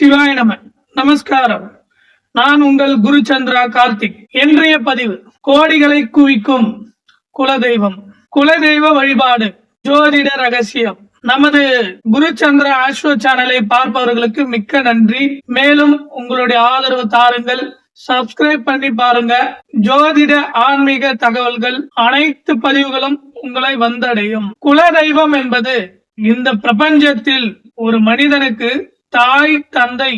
சிவாய நம. நமஸ்காரம். நான் உங்கள் குரு சந்திரா கார்த்திக். இன்றைய பதிவு கோடிகளை குவிக்கும் குலதெய்வம். குலதெய்வ வழிபாடு ஜோதிட ரகசியம். நமது குரு சந்திரா ஆஸ்ட்ரோ சேனலை பார்ப்பவர்களுக்கு மிக்க நன்றி. மேலும் உங்களுடைய ஆதரவு தாருங்கள். சப்ஸ்கிரைப் பண்ணி பாருங்க. ஜோதிட ஆன்மீக தகவல்கள் அனைத்து பதிவுகளும் உங்களை வந்தடையும். குலதெய்வம் என்பது இந்த பிரபஞ்சத்தில் ஒரு மனிதனுக்கு தாய் தந்தை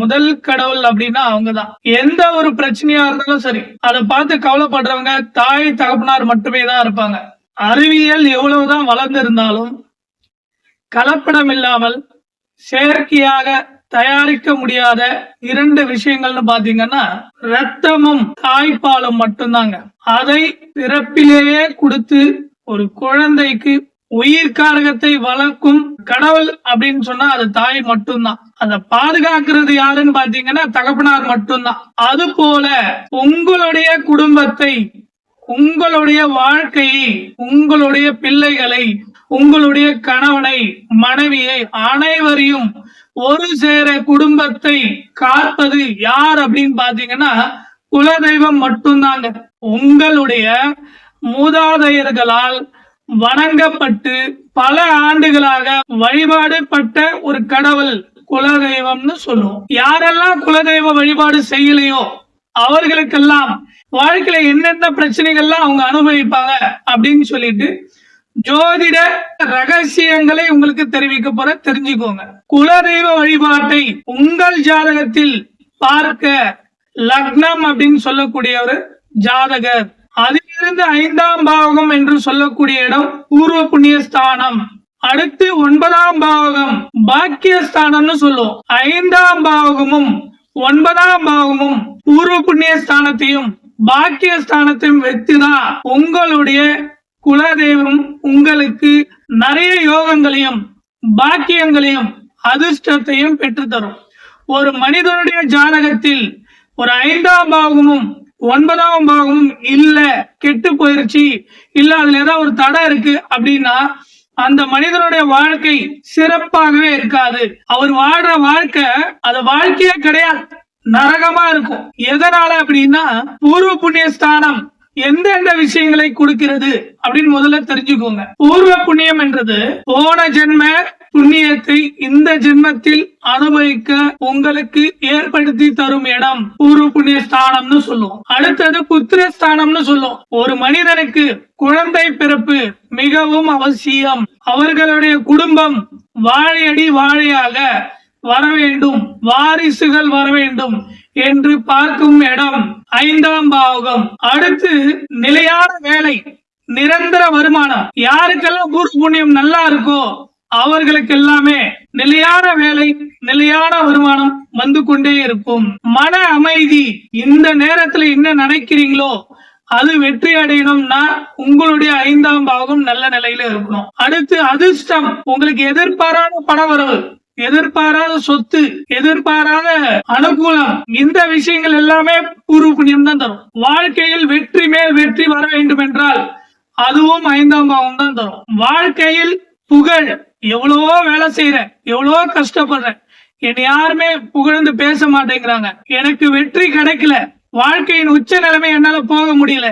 முதல் கடவுள் அப்படின்னா அவங்கதான். எந்த ஒரு பிரச்சனையா இருந்தாலும் சரி அதை பார்த்து கவலைப்படுறவங்க தாய் தகப்பனார் மட்டுமே தான் இருப்பாங்க. அறிவியல் எவ்வளவுதான் வளர்ந்திருந்தாலும் கலப்படம் இல்லாமல் செயற்கையாக தயாரிக்க முடியாத இரண்டு விஷயங்கள்னு பாத்தீங்கன்னா ரத்தமும் தாய்ப்பாலும் மட்டும்தாங்க. அதை பிறப்பிலேயே கொடுத்து ஒரு குழந்தைக்கு உயிர் காரகத்தை வளர்க்கும் கடவுள் அப்படின்னு சொன்னா அது தாய் மட்டும்தான். அதை பாதுகாக்கிறது யாருன்னு பாத்தீங்கன்னா தகப்பனார் மட்டும்தான். அது போல உங்களுடைய குடும்பத்தை உங்களுடைய வாழ்க்கையை உங்களுடைய பிள்ளைகளை உங்களுடைய கணவனை மனைவியை அனைவரையும் ஒரு சேர குடும்பத்தை காப்பது யார் அப்படின்னு பாத்தீங்கன்னா குலதெய்வம் மட்டும்தாங்க. உங்களுடைய மூதாதையர்களால் வணங்கப்பட்டு பல ஆண்டுகளாக வழிபாடுபட்ட ஒரு கடவுள் குலதெய்வம்னு சொல்லுவோம். யாரெல்லாம் குலதெய்வ வழிபாடு செய்யலையோ அவர்களுக்கெல்லாம் வாழ்க்கையில என்னென்ன பிரச்சனைகள்லாம் அவங்க அனுபவிப்பாங்க அப்படின்னு சொல்லிட்டு ஜோதிட ரகசியங்களை உங்களுக்கு தெரிவிக்க போற தெரிஞ்சுக்கோங்க. குலதெய்வ வழிபாட்டை உங்கள் ஜாதகத்தில் பார்க்க லக்னம் அப்படின்னு சொல்லக்கூடிய ஒரு ஜாதகர். அதிலிருந்து ஐந்தாம் பாவகம் என்று சொல்லக்கூடிய இடம் பூர்வ புண்ணிய ஸ்தானம் அடுத்து ஒன்பதாம் பாவகம் பாக்கியஸ்தானம்னு சொல்லுவோம். ஐந்தாம் பாவகமும் ஒன்பதாம் பாவமும் பூர்வ புண்ணிய ஸ்தானத்தையும் பாக்கியஸ்தானத்தையும் வைத்துதான் உங்களுடைய குலதெய்வம் உங்களுக்கு நிறைய யோகங்களையும் பாக்கியங்களையும் அதிர்ஷ்டத்தையும் பெற்றுத்தரும். ஒரு மனிதனுடைய ஜாதகத்தில் ஒரு ஐந்தாம் பாகமும் ஒன்பதாம் பாகம் இல்ல கெட்டு போயிருச்சு. இல்ல அதுல ஏதாவது ஒரு தடை இருக்கு அப்படின்னா அந்த மனிதனுடைய வாழ்க்கை சிறப்பாகவே இருக்காது. அவர் வாழ்ற வாழ்க்கை அது வாழ்க்கையே கிடையாது. நரகமா இருக்கும். எதனால அப்படின்னா பூர்வ புண்ணிய ஸ்தானம் எந்தெந்த விஷயங்களை கொடுக்கிறது அப்படின்னு முதல்ல தெரிஞ்சுக்கோங்க. பூர்வ புண்ணியம் என்றது போன ஜென்ம புண்ணியத்தை இந்த ஜென்மத்தில் அனுபவிக்க உங்களுக்கு ஏற்படுத்தி தரும் இடம் பூர்வ புண்ணிய ஸ்தானம்னு சொல்லுவோம். அடுத்தது புத்திர ஸ்தானம்னு சொல்லுவோம். ஒரு மனிதனுக்கு குழந்தை பிறப்பு மிகவும் அவசியம். அவர்களுடைய குடும்பம் வாழையடி வாழையாக வர வேண்டும். வாரிசுகள் வர வேண்டும் என்று பார்க்கும் இடம் ஐந்தாம் பாவகம். அடுத்து நிலையான வேலை நிரந்தர வருமானம். யாருக்கெல்லாம் பூர்வ புண்ணியம் நல்லா இருக்கோ அவர்களுக்கு எல்லாமே நிலையான வேலை நிலையான வருமானம் வந்து கொண்டே இருக்கும். மன அமைதி இந்த நேரத்துல என்ன நினைக்கிறீங்களோ அது வெற்றி அடையணும்னா உங்களுடைய ஐந்தாம் பாகம் நல்ல நிலையில இருக்கணும். அடுத்து அதிர்ஷ்டம் உங்களுக்கு எதிர்பாராத பணவரவு எதிர்பாராத சொத்து எதிர்பாராத அனுகூலம் இந்த விஷயங்கள் எல்லாமே பூர்வ புண்ணியம் தான் தரும். வாழ்க்கையில் வெற்றி மேல் வெற்றி வர வேண்டும் என்றால் அதுவும் ஐந்தாம் பாவம் தான் தரும். வாழ்க்கையில் புகழ் எவ்வளவோ வேலை செய்யறேன் எவ்வளவோ கஷ்டப்படுறேன். என்னை யாருமே புகழ்ந்து பேச மாட்டேங்கிறாங்க. எனக்கு வெற்றி கிடைக்கல. வாழ்க்கையின் உச்ச நிலைமை என்னால போக முடியல.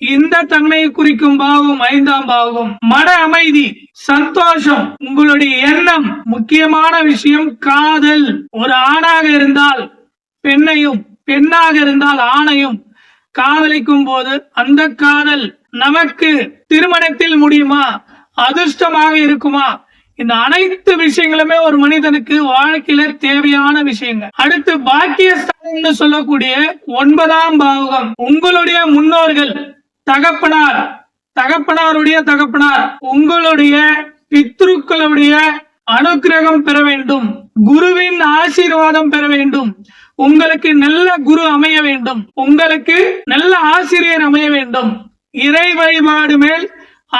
இந்த தன்மையை குறிக்கும் பாவம் ஐந்தாம் பாவம். மன அமைதி சந்தோஷம் உங்களுடைய எண்ணம். முக்கியமான விஷயம் காதல். ஒரு ஆணாக இருந்தால் பெண்ணையும் பெண்ணாக இருந்தால் ஆணையும். காதலிக்கும் போது அந்த காதல் நமக்கு திருமணத்தில் முடியுமா? அதிர்ஷ்டமாக இருக்குமா? இந்த அனைத்து விஷயங்களுமே ஒரு மனிதனுக்கு வாழ்க்கையில தேவையான விஷயங்கள். அடுத்து பாக்கியஸ்தானம்னு சொல்லக்கூடிய ஒன்பதாம் பாவகம். உங்களுடைய முன்னோர்கள் தகப்பனார் தகப்பனாருடைய தகப்பனார் உங்களுடைய பித்ருக்களுடைய அனுக்கிரகம் பெற வேண்டும். குருவின் ஆசீர்வாதம் பெற வேண்டும். உங்களுக்கு நல்ல குரு அமைய வேண்டும். உங்களுக்கு நல்ல ஆசிரியர் அமைய வேண்டும். இறை வழிபாடு மேல்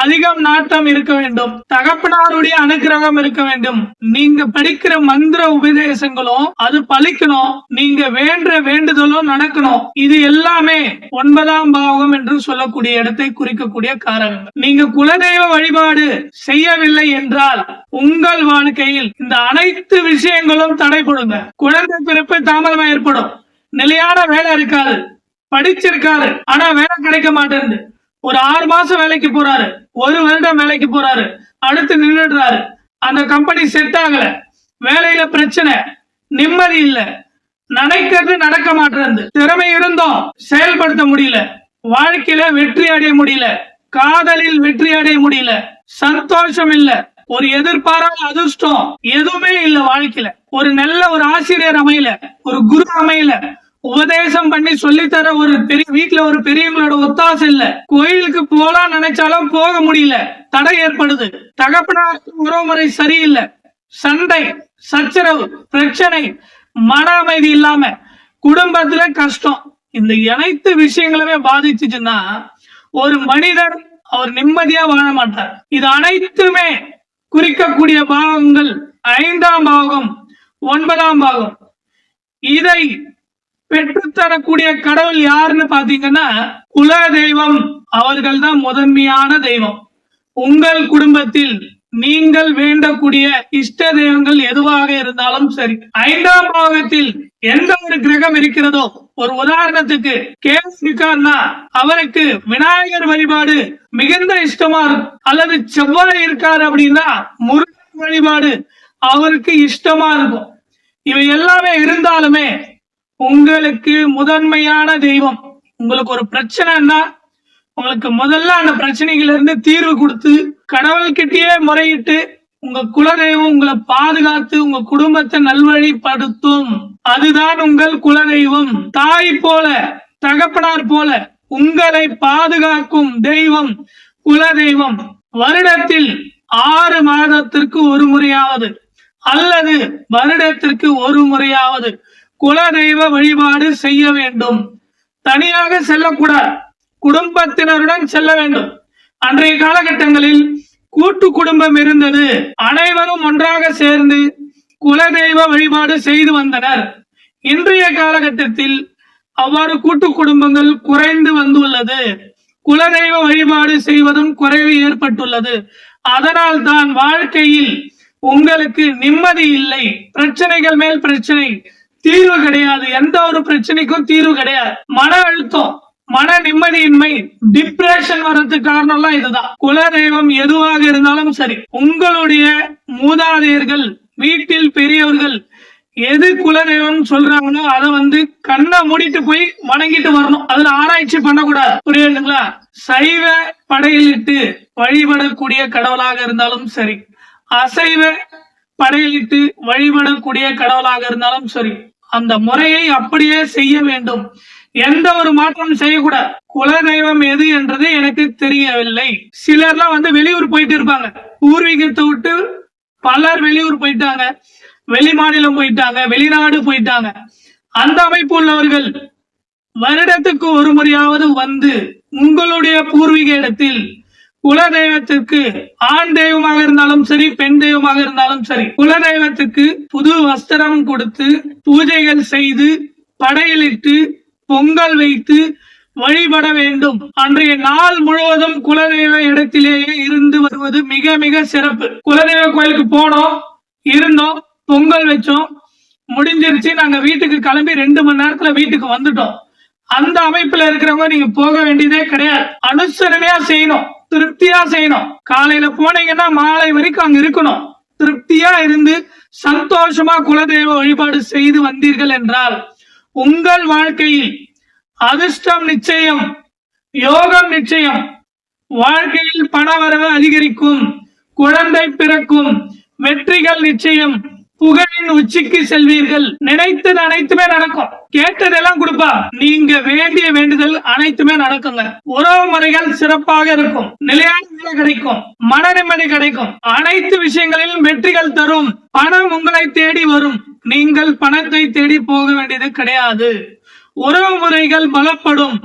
அதிகம் நாட்டம் இருக்க வேண்டும். தகப்பனாருடைய அனுக்கிரகம் இருக்க வேண்டும். நீங்க படிக்கிற மந்திர உபதேசங்களும் அது பலிக்கணும் நீங்க வேண்ட வேண்டுதலும் நடக்கணும். இது எல்லாமே ஒன்பதாம் பாவகம் என்று சொல்லக்கூடிய இடத்தை குறிக்கக்கூடிய காரணம் நீங்க குலதெய்வ வழிபாடு செய்யவில்லை என்றால் உங்கள் வாழ்க்கையில் இந்த அனைத்து விஷயங்களும் தடைப்படுங்க குழந்தை பிறப்பு தாமதமா ஏற்படும். நிலையான வேலை இருக்காது. படிச்சிருக்காரு. ஆனா வேலை கிடைக்க மாட்டேங்குது ஒரு ஆறு மாசம் வேலைக்கு போறாரு. ஒரு வருடம் வேலைக்கு போறாரு. அடுத்து நின்றுடுறாரு அந்த கம்பெனி செட் ஆகல. வேலையில பிரச்சனை. நிம்மதி இல்ல. நினைக்கிறது நடக்க மாட்டேறது திறமை இருந்தோம். செயல்படுத்த முடியல. வாழ்க்கையில வெற்றி அடைய முடியல. காதலில் வெற்றி அடைய முடியல. சந்தோஷம் இல்ல. ஒரு எதிர்பாராத அதிர்ஷ்டம் எதுவுமே இல்ல வாழ்க்கையில. ஒரு நல்ல ஒரு ஆசிரியர் அமையல. ஒரு குரு அமையல. உபதேசம் பண்ணி சொல்லித்தர ஒரு பெரிய வீட்டுல ஒரு பெரியவங்களோட ஒத்தாசை இல்ல. கோயிலுக்கு போலாம் நினைச்சாலும் போக முடியல. தடை ஏற்படுது. தகப்பனார் உறவுமுறை சரியில்லை. சண்டை சச்சரவு பிரச்சனை மன அமைதி இல்லாம குடும்பத்துல கஷ்டம். இந்த அனைத்து விஷயங்களுமே பாதிச்சுச்சுன்னா ஒரு மனிதர் அவர் நிம்மதியா வாழ மாட்டார். இது அனைத்துமே குறிக்கக்கூடிய பாகங்கள் ஐந்தாம் பாகம் ஒன்பதாம் பாகம். இதை பெற்றுத்தரக்கூடிய கடவுள் யாருன்னு பாத்தீங்கன்னா குல தெய்வம் அவர்கள் தான் முதன்மையான தெய்வம். உங்கள் குடும்பத்தில் நீங்கள் வேண்டக்கூடிய இஷ்ட தெய்வங்கள் எதுவாக இருந்தாலும் சரி ஐந்தாம் பாகத்தில் எந்த ஒரு கிரகம் இருக்கிறதோ ஒரு உதாரணத்துக்கு கேஸ் அவருக்கு விநாயகர் வழிபாடு மிகுந்த இஷ்டமா இருக்கும் அல்லது செவ்வாய் இருக்காரு அப்படின்னா முருகன் வழிபாடு அவருக்கு இஷ்டமா இருக்கும். இவை எல்லாமே இருந்தாலுமே உங்களுக்கு முதன்மையான தெய்வம். உங்களுக்கு ஒரு பிரச்சனைன்னா உங்களுக்கு முதல்ல அந்த பிரச்சனைகள்ல இருந்து தீர்வு கொடுத்து கடவுள்கிட்டயே முறையிட்டு உங்க குலதெய்வம் உங்களை பாதுகாத்து உங்க குடும்பத்தை நல்வழிப்படுத்தும். அதுதான் உங்கள் குலதெய்வம். தாய் போல தகப்பனார் போல உங்களை பாதுகாக்கும் தெய்வம் குலதெய்வம். வருடத்தில் ஆறு மாதத்திற்கு ஒரு முறையாவது அல்லது வருடத்திற்கு ஒரு முறையாவது குலதெய்வ வழிபாடு செய்ய வேண்டும். தனியாக செல்லக்கூடாது. குடும்பத்தினருடன் செல்ல வேண்டும். அன்றைய காலகட்டங்களில் கூட்டு குடும்பம் இருந்தது. அனைவரும் ஒன்றாக சேர்ந்து குலதெய்வ வழிபாடு செய்து வந்தனர். இன்றைய காலகட்டத்தில் அவ்வாறு கூட்டு குடும்பங்கள் குறைந்து வந்துள்ளது. குலதெய்வ வழிபாடு செய்வதும் குறைவு ஏற்பட்டுள்ளது. அதனால் தான் வாழ்க்கையில் உங்களுக்கு நிம்மதி இல்லை. பிரச்சனைகள் மேல் பிரச்சனை. தீர்வு கிடையாது. எந்த ஒரு பிரச்சனைக்கும் தீர்வு கிடையாது. மன அழுத்தம் மன நிம்மதியின்மை டிப்ரெஷன் வர்றதுக்கு காரணம் எல்லாம் இதுதான். குலதெய்வம் எதுவாக இருந்தாலும் சரி உங்களுடைய மூதாதையர்கள் வீட்டில் பெரியவர்கள் எது குலதெய்வம் சொல்றாங்களோ அதை வந்து கண்ணை மூடிட்டு போய் வணங்கிட்டு வரணும். அதுல ஆராய்ச்சி பண்ணக்கூடாது. புரியுதுங்களா? சைவ படையிலிட்டு வழிபடக்கூடிய கடவுளாக இருந்தாலும் சரி அசைவ படையிலிட்டு வழிபடக்கூடிய கடவுளாக இருந்தாலும் சரி அந்த முறையை அப்படியே செய்ய வேண்டும். எந்த ஒரு மாற்றம் செய்யக்கூடாது குலதெய்வம் எது என்றது எனக்கு தெரியவில்லை. சிலர்லாம் வந்து வெளியூர் போயிட்டு இருப்பாங்க. பூர்வீகத்தை விட்டு பலர் வெளியூர் போயிட்டாங்க. வெளி மாநிலம் போயிட்டாங்க. வெளிநாடு போயிட்டாங்க. அந்த அமைப்பு உள்ளவர்கள் வருடத்துக்கு ஒரு முறையாவது வந்து உங்களுடைய பூர்வீக இடத்தில் குலதெய்வத்திற்கு ஆண் தெய்வமாக இருந்தாலும் சரி பெண் தெய்வமாக இருந்தாலும் சரி குலதெய்வத்துக்கு புது வஸ்திரம் கொடுத்து பூஜைகள் செய்து படையலிட்டு பொங்கல் வைத்து வழிபட வேண்டும். அன்றைய நாள் முழுவதும் குலதெய்வ இடத்திலேயே இருந்து வருவது மிக மிக சிறப்பு. குலதெய்வ கோயிலுக்கு போனோம் இருந்தோம் பொங்கல் வச்சோம். முடிஞ்சிருச்சு. நாங்க வீட்டுக்கு கிளம்பி ரெண்டு மணி நேரத்துல வீட்டுக்கு வந்துட்டோம். அந்த அமைப்புல இருக்கிறவங்க நீங்க போக வேண்டியதே கிடையாது. அனுசரணையா செய்யணும். திருப்தியா செய்யணும். காலையில போனீங்கன்னா மாலை வரைக்கும் அங்க இருக்கணும். திருப்தியா இருந்து சந்தோஷமா குலதெய்வ வழிபாடு செய்து வந்தீர்கள் என்றால் உங்கள் வாழ்க்கையில் அதிர்ஷ்டம் நிச்சயம் யோகம் நிச்சயம் வாழ்க்கையில் பணவரவு அதிகரிக்கும் குழந்தை பிறக்கும் வெற்றிகள் நிச்சயம் புகழின் உச்சிக்கு செல்வீர்கள். நினைத்தது அனைத்துமே நடக்கும். கேட்டதெல்லாம் கொடுப்பா. நீங்க வேண்டிய வேண்டுதல் அனைத்துமே நடக்குங்க. உறவு முறைகள் சிறப்பாக இருக்கும். நிலையான வேலை கிடைக்கும். மன நிம்மதி கிடைக்கும். அனைத்து விஷயங்களிலும் வெற்றிகள் தரும். பணம் உங்களை தேடி வரும். நீங்கள் பணத்தை தேடி போக வேண்டியது கிடையாது. உறவு முறைகள் பலப்படும்.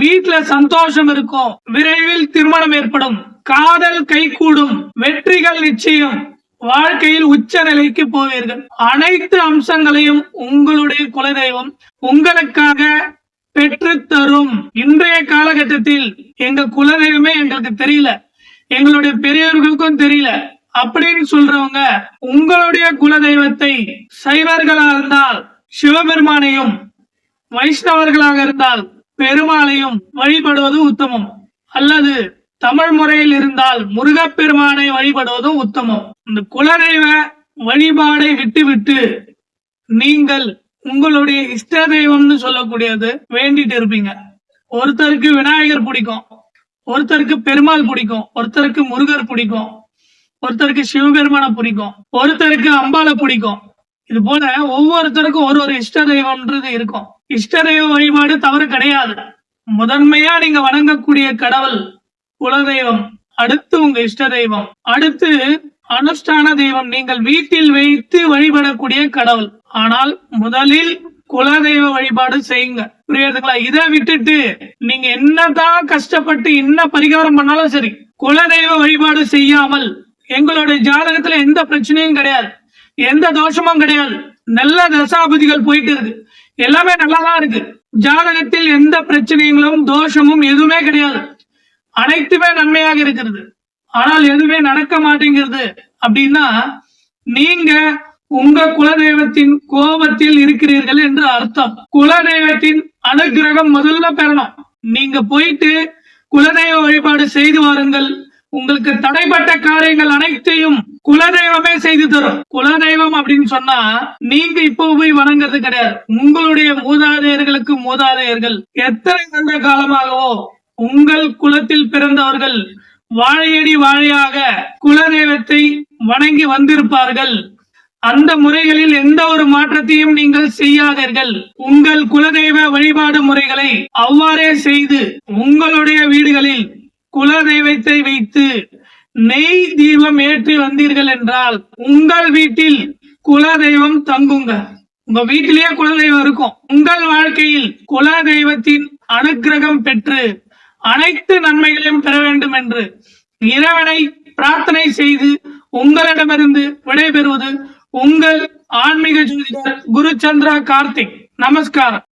வீட்டுல சந்தோஷம் இருக்கும். விரைவில் திருமணம் ஏற்படும். காதல் கைகூடும். வெற்றிகள் நிச்சயம். வாழ்க்கையில் உச்ச நிலைக்கு போவீர்கள். அனைத்து அம்சங்களையும் உங்களுடைய குலதெய்வம் உங்களுக்காக பெற்று தரும் இன்றைய காலகட்டத்தில் எங்க குலதெய்வமே எங்களுக்கு தெரியல. எங்களுடைய பெரியவர்களுக்கும் தெரியல. அப்படின்னு சொல்றவங்க உங்களுடைய குலதெய்வத்தை சைவர்களாக இருந்தால் சிவபெருமானையும் வைஷ்ணவர்களாக இருந்தால் பெருமாளையும் வழிபடுவது உத்தமம். அல்லது தமிழ் முறையில் இருந்தால் முருகப்பெருமானை வழிபடுவதும் உத்தமம். இந்த குலதெய்வ வழிபாடை விட்டுவிட்டு நீங்கள் உங்களுடைய இஷ்ட தெய்வம்னு சொல்லக்கூடியது வேண்டிட்டு இருப்பீங்க. ஒருத்தருக்கு விநாயகர் பிடிக்கும் ஒருத்தருக்கு பெருமாள் பிடிக்கும் ஒருத்தருக்கு முருகர் பிடிக்கும் ஒருத்தருக்கு சிவபெருமானை பிடிக்கும் ஒருத்தருக்கு அம்பாளை பிடிக்கும். இது போல ஒவ்வொருத்தருக்கும் ஒரு ஒரு இஷ்ட தெய்வம்ன்றது இருக்கும். இஷ்ட தெய்வ வழிபாடு தவறு கிடையாது. முதன்மையா நீங்க வணங்கக்கூடிய கடவுள் குலதெய்வம் அடுத்து உங்க இஷ்ட தெய்வம் அடுத்து அனுஷ்டான தெய்வம். நீங்கள் வீட்டில் வைத்து வழிபடக்கூடிய கடவுள். ஆனால் முதலில் குலதெய்வ வழிபாடு செய்யுங்க. புரியுதுங்களா? இதை விட்டுட்டு நீங்க என்னதான் கஷ்டப்பட்டு என்ன பரிகாரம் பண்ணாலும் சரி குலதெய்வ வழிபாடு செய்யாமல் எங்களுடைய ஜாதகத்துல எந்த பிரச்சனையும் கிடையாது. எந்த தோஷமும் கிடையாது. நல்ல தசாபதிகள் போயிட்டு இருக்கு. எல்லாமே நல்லாதான் இருக்கு. ஜாதகத்தில் எந்த பிரச்சனைகளும் தோஷமும் எதுவுமே கிடையாது. அனைத்துமே நன்மையாக இருக்கிறது. ஆனால் எதுவுமே நடக்க மாட்டேங்கிறது. அப்படின்னா நீங்க உங்க குலதெய்வத்தின் கோபத்தில் இருக்கிறீர்கள் என்று அர்த்தம். குலதெய்வத்தின் அனுகிரகம் முதல்ல பெறணும். நீங்க போயிட்டு குலதெய்வ வழிபாடு செய்து வாருங்கள். உங்களுக்கு தடைப்பட்ட காரியங்கள் அனைத்தையும் குலதெய்வமே செய்து தரும். குலதெய்வம் அப்படின்னு சொன்னா நீங்க இப்போ போய் வணங்குறது கிடையாது. உங்களுடைய மூதாதையர்களுக்கு மூதாதையர்கள் எத்தனை வருட காலமாகவோ உங்கள் குலத்தில் பிறந்தவர்கள் வாழையடி வாழையாக குலதெய்வத்தை வணங்கி வந்திருப்பார்கள். அந்த முறைகளில் எந்த ஒரு மாற்றத்தையும் நீங்கள் செய்யாதீர்கள். உங்கள் குலதெய்வ வழிபாடு முறைகளை அவ்வாறே செய்து உங்களுடைய வீடுகளில் குலதெய்வத்தை வைத்து நெய் தீபம் ஏற்றி வந்தீர்கள் என்றால் உங்கள் வீட்டில் குலதெய்வம் தங்குங்க. உங்க வீட்டிலேயே குலதெய்வம் இருக்கும். உங்கள் வாழ்க்கையில் குலதெய்வத்தின் அனுக்கிரகம் பெற்று அனைத்து நன்மைகளையும் பெற வேண்டும் என்று இறைவனை பிரார்த்தனை செய்து உங்களிடமிருந்து விடைபெறுவது உங்கள் ஆன்மீக ஜோதிடர் குரு சந்திரா கார்த்திக். நமஸ்காரம்.